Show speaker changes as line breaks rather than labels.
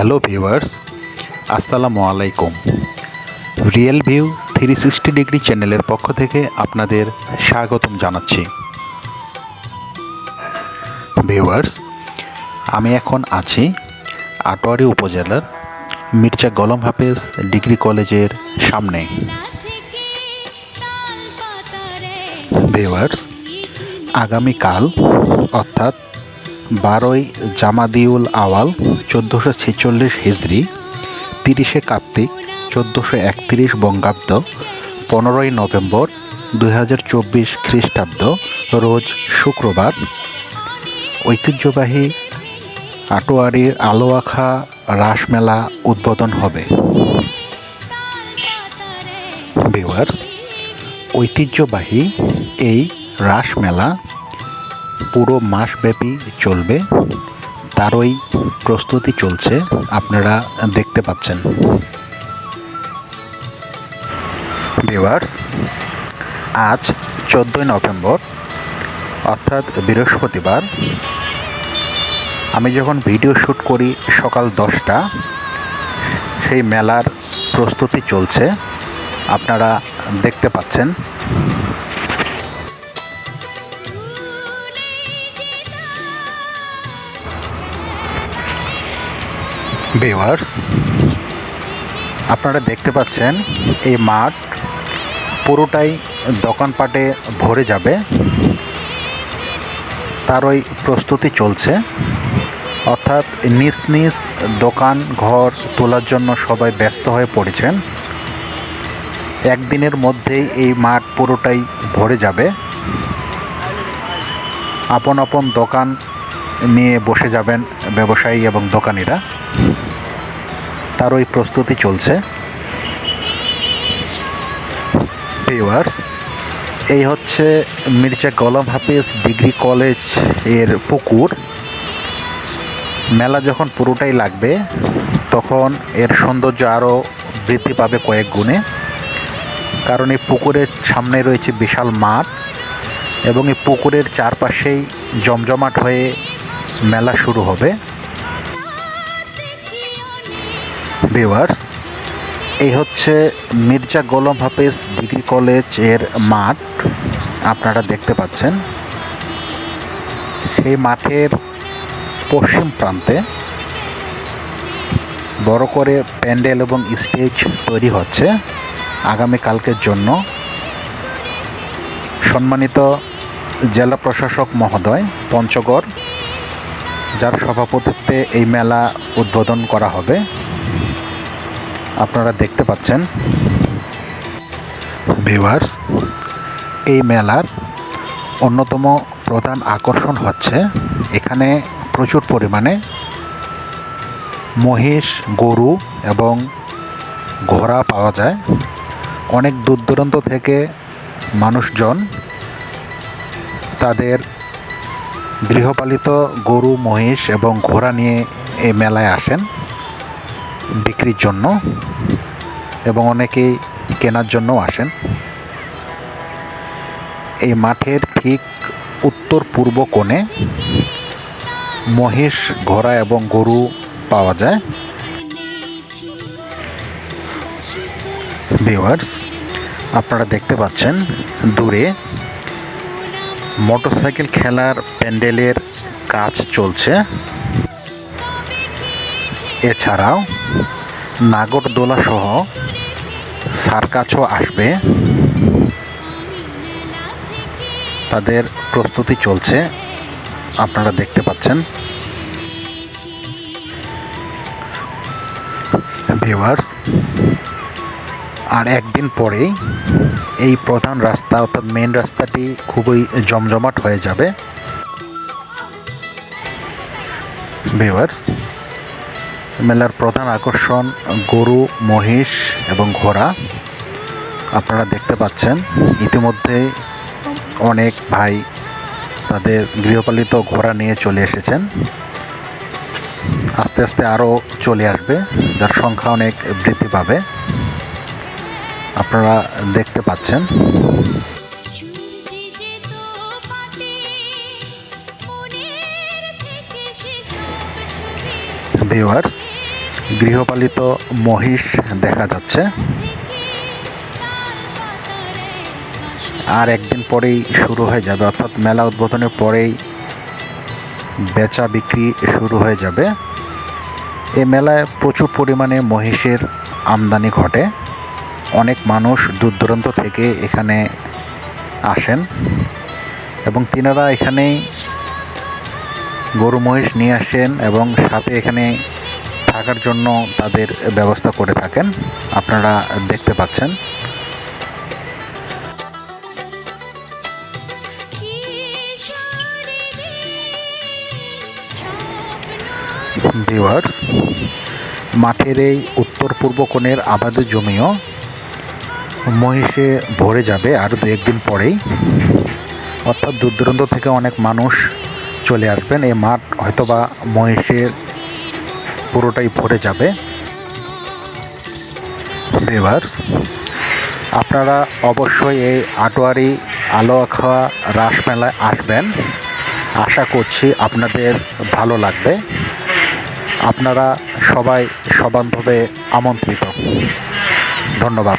Hello viewers, আসসালামু আলাইকুম। Real view three sixty degree চ্যানেলের পক্ষ থেকে আপনাদের স্বাগতম জানাচ্ছি। ভিউয়ার্স, আমি এখন আছি আটোয়ারি উপজেলার মির্জা গলম হাফেজ ডিগ্রি কলেজের সামনে। ভিউয়ার্স, আগামীকাল, অর্থাৎ বারোই জামাদিউল আওয়াল চোদ্দোশো ছেচল্লিশ হিজড়ি তিরিশে কার্তিক চোদ্দোশো একত্রিশ বঙ্গাব্দ, পনেরোই নভেম্বর দুই হাজার চব্বিশ খ্রিস্টাব্দ, রোজ শুক্রবার। ঐতিহ্যবাহী আটোয়ারির আলোয়াখা রাসমেলা উদ্বোধন হবে। ঐতিহ্যবাহী এই রাসমেলা পুরো মাসব্যাপী চলবে। তারই প্রস্তুতি চলছে, আপনারা দেখতে পাচ্ছেন। ভিউয়ার্স, আজ চোদ্দোই নভেম্বর, অর্থাৎ বৃহস্পতিবার। আমি যখন ভিডিও শ্যুট করি সকাল দশটা, সেই মেলার প্রস্তুতি চলছে, আপনারা দেখতে পাচ্ছেন। ভিউয়ার্স আপনারা দেখতে পাচ্ছেন এই মাঠ পুরোটাই দোকানপাটে ভরে যাবে। তার ওই প্রস্তুতি চলছে। অর্থাৎ নিজ নিজ দোকান, ঘর তোলার জন্য সবাই ব্যস্ত হয়ে পড়েছেন। একদিনের মধ্যেই এই মাঠ পুরোটাই ভরে যাবে। আপন আপন দোকান নিয়ে বসে যাবেন ব্যবসায়ী এবং দোকানিরা। তার ওই প্রস্তুতি চলছে। ভিউয়ার্স এই হচ্ছে মির্জা গলম হাফিজ ডিগ্রি কলেজের পুকুর। মেলা যখন পুরোটাই লাগবে, তখন এর সৌন্দর্য আরও বৃদ্ধি পাবে কয়েক গুণে। কারণ এই পুকুরের সামনে রয়েছে বিশাল মাঠ এবং এই পুকুরের চারপাশেই জমজমাট হয়ে মেলা শুরু হবে। ভিউয়ার্স এই হচ্ছে মির্জা গোলাম হাফেজ ডিগ্রি কলেজের মাঠ। আপনারা দেখতে পাচ্ছেন। সেই মাঠের পশ্চিম প্রান্তে বড় করে প্যান্ডেল এবং স্টেজ তৈরি হচ্ছে আগামীকালকের জন্য। সম্মানিত জেলা প্রশাসক মহোদয়, পঞ্চগড়। যার সভাপতিত্বে এই মেলা উদ্বোধন করা হবে। আপনারা দেখতে পাচ্ছেন। ভিউয়ার্স, এই মেলার অন্যতম প্রধান আকর্ষণ হচ্ছে এখানে প্রচুর পরিমাণে মহিষ, গরু এবং ঘোড়া পাওয়া যায়। অনেক দূর দূরান্ত থেকে মানুষজন তাদের গৃহপালিত গরু, মহিষ এবং ঘোড়া নিয়ে এই মেলায় আসেন বিক্রির জন্য এবং অনেকেই কেনার জন্যও আসেন। এই মাঠের ঠিক উত্তর পূর্ব কোণে মহিষ, ঘোড়া এবং গরু পাওয়া যায়। ভিউয়ার্স, আপনারা দেখতে পাচ্ছেন দূরে মোটরসাইকেল খেলার প্যান্ডেলের কাজ চলছে। এছাড়াও নাগরদোলা সহ সার্কাসও আসবে। তাদের প্রস্তুতি চলছে, আপনারা দেখতে পাচ্ছেন। ভিউয়ার্স আর একদিন পরেই এই প্রধান রাস্তা অর্থাৎ মেন রাস্তাটি খুবই জমজমাট হয়ে যাবে। ভিউয়ার্স মেলার প্রধান আকর্ষণ গরু, মহিষ এবং ঘোড়া। আপনারা দেখতে পাচ্ছেন, ইতিমধ্যে অনেক ভাই তাদের গৃহপালিত ঘোড়া নিয়ে চলে এসেছেন। আস্তে আস্তে আরও চলে আসবে, যার সংখ্যা অনেক বৃদ্ধি পাবে। আপনারা দেখতে পাচ্ছেন। ভিউয়ার্স গৃহপালিত মহিষ দেখা যাচ্ছে। আর একদিন পরেই শুরু হয়ে যাবে, অর্থাৎ মেলা উদ্বোধনের পরেই বেচা বিক্রি শুরু হয়ে যাবে। এই মেলায় প্রচুর পরিমাণে মহিষের আমদানি ঘটে। অনেক মানুষ দূর দূরান্ত থেকে এখানে আসেন এবং তিনারা এখানেই গরু মহিষ নিয়ে আসেন এবং সাথে এখানে থাকার জন্য তাদের ব্যবস্থা করে থাকেন। আপনারা দেখতে পাচ্ছেন। মাঠের এই উত্তর পূর্ব কোণের আবাদের জমিও মহিষে ভরে যাবে আর দু একদিন পরেই। অর্থাৎ দূর দূরান্ত থেকে অনেক মানুষ চলে আসবেন। এই মাঠ হয়তোবা মহিষের পুরোটাই ভরে যাবে। ভিউয়ার্স আপনারা অবশ্যই এই আটোয়ারি আলোয়াখাওয়া রাসমেলায় আসবেন। আশা করছি আপনাদের ভালো লাগবে। আপনারা সবাই সবান্ধবে আমন্ত্রিত। ধন্যবাদ।